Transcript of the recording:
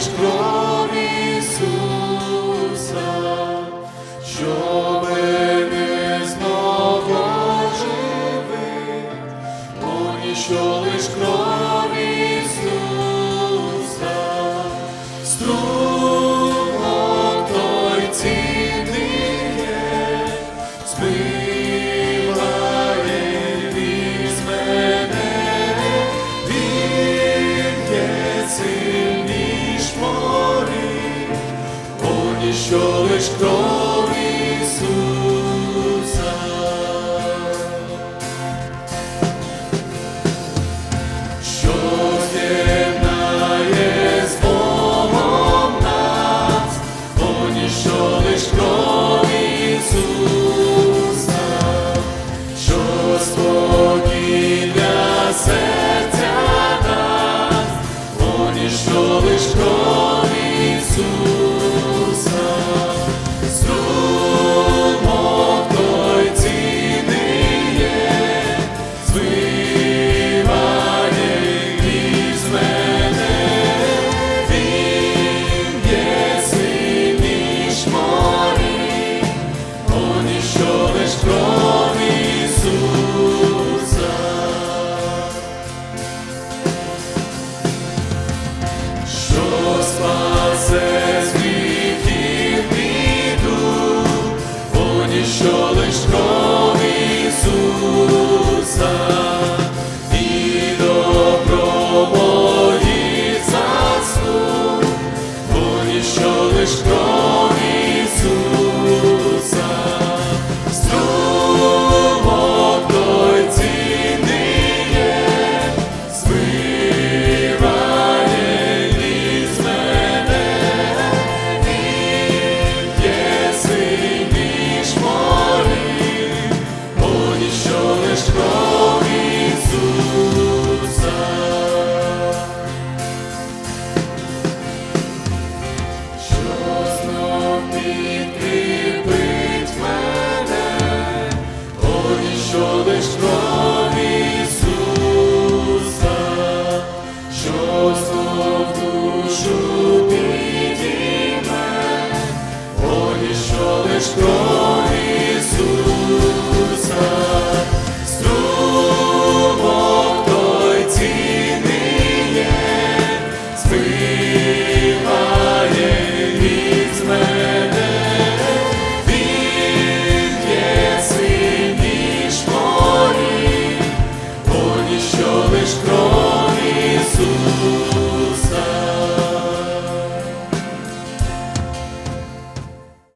лиш що мене знову живи, ніщо лиш кров Ісуса. що лиш крові Ісус. Christ.